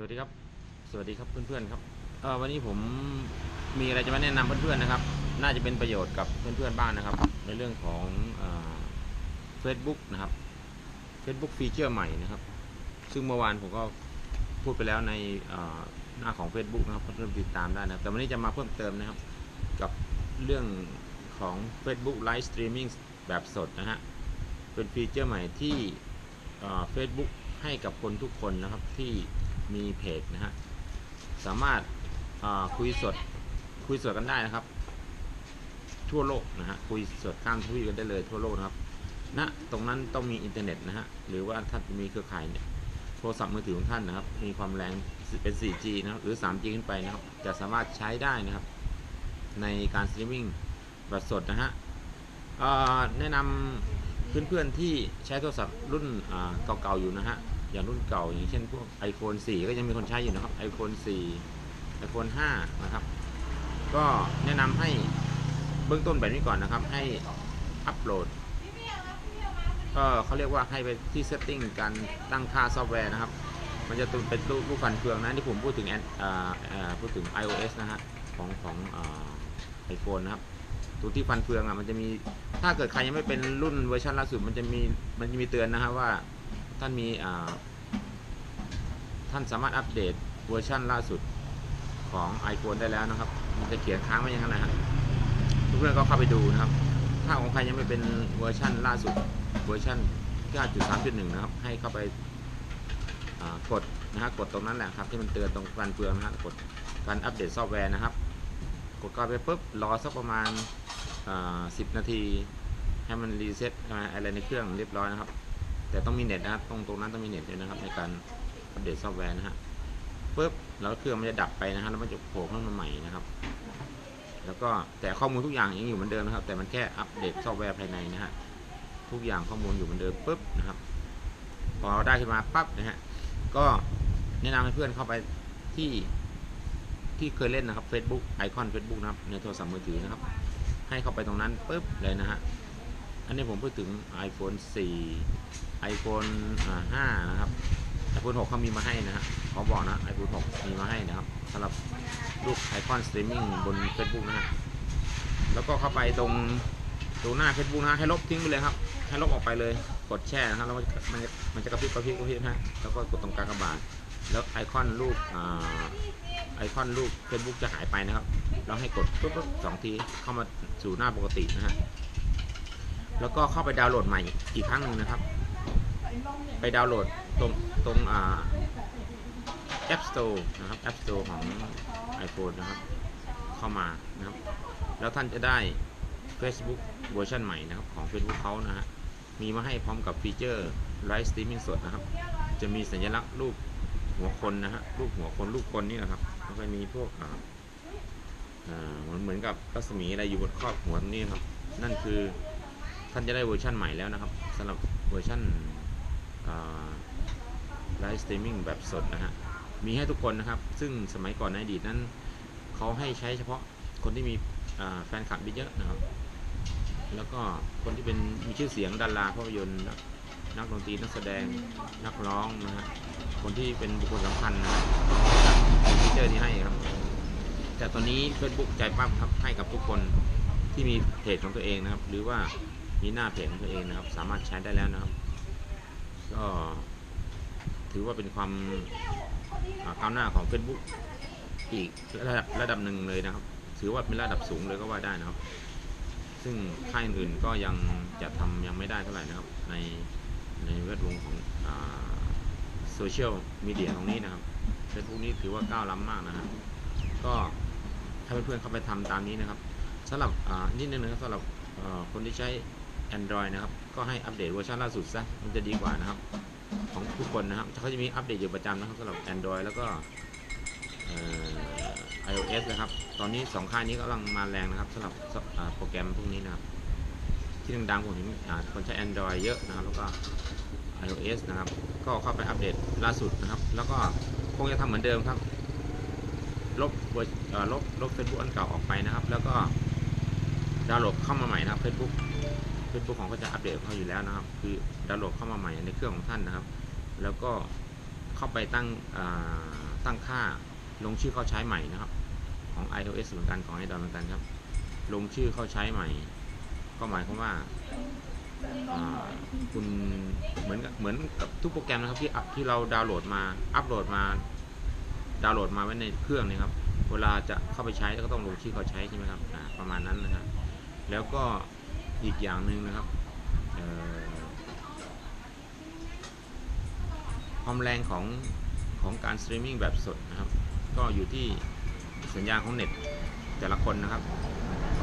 สวัสดีครับ สวัสดีครับเพื่อนๆครับเออวันนี้ผมมีอะไรจะมาแนะนำเพื่อนๆนะครับ น่าจะเป็นประโยชน์กับเพื่อนๆบ้างนะครับ ในเรื่องของเฟซบุ๊กนะครับ Facebook ฟีเจอร์ใหม่นะครับ ซึ่งเมื่อวานผมก็พูดไปแล้วในหน้าของ Facebook นะครับเริ่มติดตามได้นะครับ แต่วันนี้จะมาเพิ่มเติมนะครับ กับเรื่องของ Facebook Live Streaming แบบสดนะฮะ เป็นฟีเจอร์ใหม่ที่เฟซบุ๊กให้กับคนทุกคนนะครับที่ มีเพจนะฮะ สามารถาคุยสดคุยสดกันได้นะครับ ทั่วโลกนะฮะคุยสดข้ามทวีปกันได้เลยทั่วโลกนะครับณตรงนั้นต้องมีอินเทอร์เน็ตนะฮะหรือว่าท่านมีเครือข่ายเนี่ยโทรศัพท์มือถือของท่านนะครับ มีความแรงเป็น 4G นะครับหรือ 3G ขึ้นไปนะครับ จะสามารถใช้ได้นะครับ ในการสตรีมมิ่งแบบสดนะฮะแนะนำเพื่อนๆที่ใช้โทรศัพท์รุ่นเก่าๆอยู่นะฮะ อย่างรุ่นเก่าอย่างเช่นพวก iPhone 4 ก็ยังมีคนใช้อยู่นะครับ iPhone 4 iPhone 5 นะครับ ก็แนะนำให้เบื้องต้นแบบนี้ก่อนนะครับ ให้อัปโหลดก็เขาเรียกว่าให้ไปที่ setting การตั้งค่าซอฟต์แวร์นะครับ มันจะเป็นรูปรูปฟันเฟืองนะที่ผมพูดถึงแอนพูดถึง iOS นะฮะของของไอโฟนนะครับตัวที่ฟันเฟืองอะมันจะมีถ้าเกิดใครยังไม่เป็นรุ่นเวอร์ชันล่าสุดมันจะมีมันจะมีเตือนนะครับว่า ท่านมีท่านสามารถอัปเดตเวอร์ชันล่าสุดของ iPhone ได้แล้วนะครับ มันจะเขียนค้างไว้อย่างนั้นนะฮะเพื่อนก็เข้าไปดูนะครับ ถ้าของใครยังไม่เป็นเวอร์ชันล่าสุดเวอร์ชัน9.3.1 นะครับ ให้เข้าไปกดนะฮะกดตรงนั้นแหละครับ ที่มันเตือนตรงฟันเฟืองนะฮะกดการอัปเดตซอฟต์แวร์นะครับ กดเข้าไปปุ๊บรอสักประมาณสิบนาที ให้มันรีเซ็ตอะไรในเครื่องเรียบร้อยนะครับ แต่ต้องมีเน็ตนะครับตรงตรงนั้นต้องมีเน็ตด้วยนะครับ ในการอัปเดตซอฟต์แวร์นะฮะปุ๊บแล้วเครื่องมันจะดับไปนะฮะแล้วมันจะโผล่ขึ้นมาใหม่นะครับ แล้วก็แต่ข้อมูลทุกอย่างยังอยู่เหมือนเดิมนะครับ แต่มันแค่อัปเดตซอฟต์แวร์ภายในนะฮะทุกอย่างข้อมูลอยู่เหมือนเดิมปุ๊บนะครับ พอเราได้ขึ้นมาปั๊บนะฮะก็แนะนำให้เพื่อนเข้าไปที่ที่เคยเล่นนะครับ Facebook ไอคอน Facebook นะครับในโทรศัพท์มือถือนะครับ ให้เข้าไปตรงนั้นปุ๊บเลยนะฮะ อันนี้ผมพูดถึง iPhone 4 iPhone 5 นะครับ iPhone 6เขามีมาให้นะฮะขอบอกนะ iPhone 6 มีมาให้นะครับสำหรับรูปไอคอนสตรีมมิ่งบน Facebook นะฮะแล้วก็เข้าไปตรงตรงหน้า Facebook นะฮะให้ลบทิ้งไปเลยครับ ให้ลบออกไปเลยกดแช่นะครับแล้วมันจะมันจะมันจะกระพริบกระพริบกระพริบนะฮะแล้วก็กดตรงกลางกระบาดแล้วไอคอนรูปอ่าไอคอนรูป Facebook จะหายไปนะครับ เราให้กดปุ๊บปุ๊บสองทีเข้ามาสู่หน้าปกตินะฮะ แล้วก็เข้าไปดาวน์โหลดใหม่อีกครั้งหนึ่งนะครับ ไปดาวน์โหลดตรงตรงอ่า App Store นะครับ App Store ของ iPhone นะครับ เข้ามานะครับ แล้วท่านจะได้ Facebook เวอร์ชันใหม่นะครับ ของ Facebook เขานะฮะมีมาให้พร้อมกับฟีเจอร์ Live Streaming สดนะครับ จะมีสัญลักษณ์รูปหัวคนนะฮะรูปหัวคนรูปคนนี่นะครับแล้วก็มีพวกอ่าเหมือนเหมือนกับรัศมีอะไรอยู่บนครอบหัวตรงนี้ครับ นั่นคือานจะได้เวอร์ชันใหม่แล้วนะครับสำหรับเวอร์ชันไลฟ์สตรีมมิ่งแบบสดนะฮะมีให้ทุกคนนะครับ ซึ่งสมัยก่อนในอดีตนั้นเขาให้ใช้เฉพาะคนที่มีแฟนคลับเยอะนะครับ แล้วก็คนที่เป็นมีชื่อเสียงดาราภาพยนตร์นักดนตรีนักแสดงนักร้องนะฮะคนที่เป็นบุคคลสำคัญนะครับมีฟีเจอร์นี้ให้ครับ แต่ตอนนี้ Facebook ใจปั้มครับให้กับทุกคนที่มีเพจของตัวเองนะครับ หรือว่า มีหน้าเพจของตัวเองนะครับ สามารถใช้ได้แล้วนะครับ ก็ถือว่าเป็นความก้าวหน้าของ Facebook อีกระดับระดับหนึ่งเลยนะครับ ถือว่าเป็นระดับสูงเลยก็ว่าได้นะครับ ซึ่งค่ายอื่นก็ยังจะทำยังไม่ได้เท่าไหร่นะครับ ในในแวดวงของโซเชียลมีเดียตรงนี้นะครับเฟซบุ๊กนี้ถือว่าก้าวล้ำมากนะฮะก็ถ้าเพื่อนๆเข้าไปทำตามนี้นะครับสำหรับอ่านิดนึงนะครับสำหรับคนที่ใช้ Android นะครับ ก็ให้อัปเดตเวอร์ชันล่าสุดซะ มันจะดีกว่านะครับ ของทุกคนนะครับเขาจะมีอัปเดตอยู่ประจำนะครับสำหรับ Android แล้วก็เอ่อ iOS นะครับ ตอนนี้สองค่ายนี้กำลังมาแรงนะครับสำหรับโปรแกรมพวกนี้นะครับ ที่ดังๆผมเห็นคนใช้ Android เยอะนะครับ แล้วก็ iOS นะครับ ก็เข้าไปอัปเดตล่าสุดนะครับ แล้วก็คงจะทำเหมือนเดิมครับ ลบเวอร์ลบลบ Facebook อันเก่าออกไปนะครับ แล้วก็ดาวน์โหลดเข้ามาใหม่นะครับ Facebook Facebook ของเขาจะอัปเดตเขาอยู่แล้วนะครับ คือดาวน์โหลดเข้ามาใหม่ในเครื่องของท่านนะครับ แล้วก็เข้าไปตั้งตั้งค่าลงชื่อเข้าใช้ใหม่นะครับ ของ iOS เหมือนกันของ Android เหมือนกันครับ ลงชื่อเข้าใช้ใหม่ ก็หมายความว่าคุณเหมือนกับเหมือนกับทุกโปรแกรมนะครับที่ที่เราดาวน์โหลดมาอัปโหลดมาดาวน์โหลดมาไว้ในเครื่องนี่ครับ เวลาจะเข้าไปใช้ก็ต้องลงชื่อเขาใช้ใช่ไหมครับประมาณนั้นนะครับแล้วก็ อีกอย่างหนึ่งนะครับความแรงของของการสตรีมมิ่งแบบสดนะครับ ก็อยู่ที่สัญญาณของเน็ตแต่ละคนนะครับ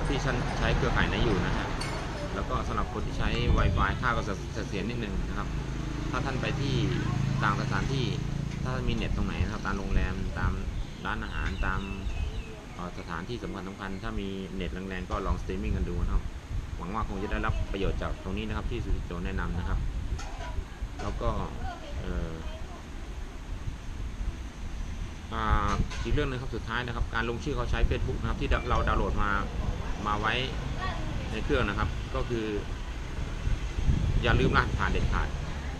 ที่ฉันใช้เครือข่ายไหนอยู่นะฮะแล้วก็สำหรับคนที่ใช้ Wi-Fi ค่าก็จะเสียนิดนึงนะครับ ถ้าท่านไปที่ต่างสถานที่ถ้ามีเน็ตตรงไหนนะครับตามโรงแรมตามร้านอาหารตามสถานที่สำคัญสำคัญถ้ามีเน็ตแรงๆก็ลองสตรีมมิ่งกันดูนะครับ หวังว่าคงจะได้รับประโยชน์จากตรงนี้นะครับที่สุริโจแนะนำนะครับ แล้วก็อ่าอีกเรื่องหนึงครับสุดท้ายนะครับ การลงชื่อเขาใช้ Facebook นะครับที่เราดาวน์โหลดมามาไว้ในเครื่องนะครับ ก็คือ อย่าลืมรหัสผ่านเด็ดขาด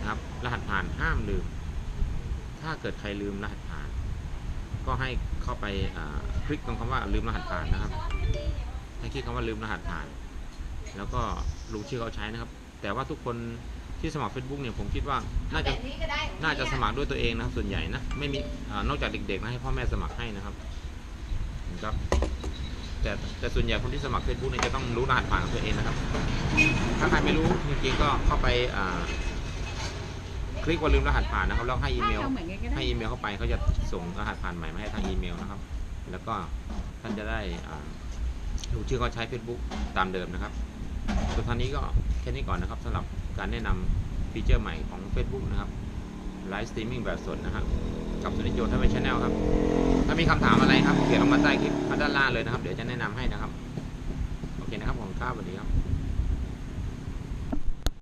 นะครับ รหัสผ่านห้ามลืม ถ้าเกิดใครลืมรหัสผ่าน ก็ให้เข้าไปคลิกตรงคำว่าลืมรหัสผ่านนะครับ ให้คลิกคำว่าลืมรหัสผ่าน แล้วก็ลงชื่อเขาใช้นะครับ แต่ว่าทุกคนที่สมัคร Facebook เนี่ยผมคิดว่าน่าจะแบบนี้ก็ได้น่าจะสมัครด้วยตัวเองนะครับส่วนใหญ่นะไม่มีอานอกจากเด็กๆนะให้พ่อแม่สมัครให้นะครับนะครับ แต่แต่ส่วนใหญ่คนที่สมัคร Facebook เนี่ยจะต้องรู้รหัสผ่านของตัวเองนะครับ ถ้าใครไม่รู้จริงๆก็เข้าไปอ่าคลิกว่าลืมรหัสผ่านนะครับแล้วให้อีเมลถ้าทำเหมือนกันก็ได้ให้อีเมลเข้าไปเขาจะส่งรหัสผ่านใหม่มาให้ทางอีเมลนะครับ แล้วก็ท่านจะได้อ่าลงชื่อเขาใช้ Facebook ตามเดิมนะครับ ส่วนท่านนี้ก็แค่นี้ก่อนนะครับสำหรับการแนะนำฟีเจอร์ใหม่ของ Facebook นะครับไลฟ์สตรีมมิ่งแบบสดนะครับกับสุนิจโยท่านเป็นชาแนลครับ ถ้ามีคำถามอะไรครับเขียนลงมาใต้คลิปมาด้านล่างเลยนะครับ เดี๋ยวจะแนะนำให้นะครับ โอเคนะครับผมกล้าสวัสดีครับ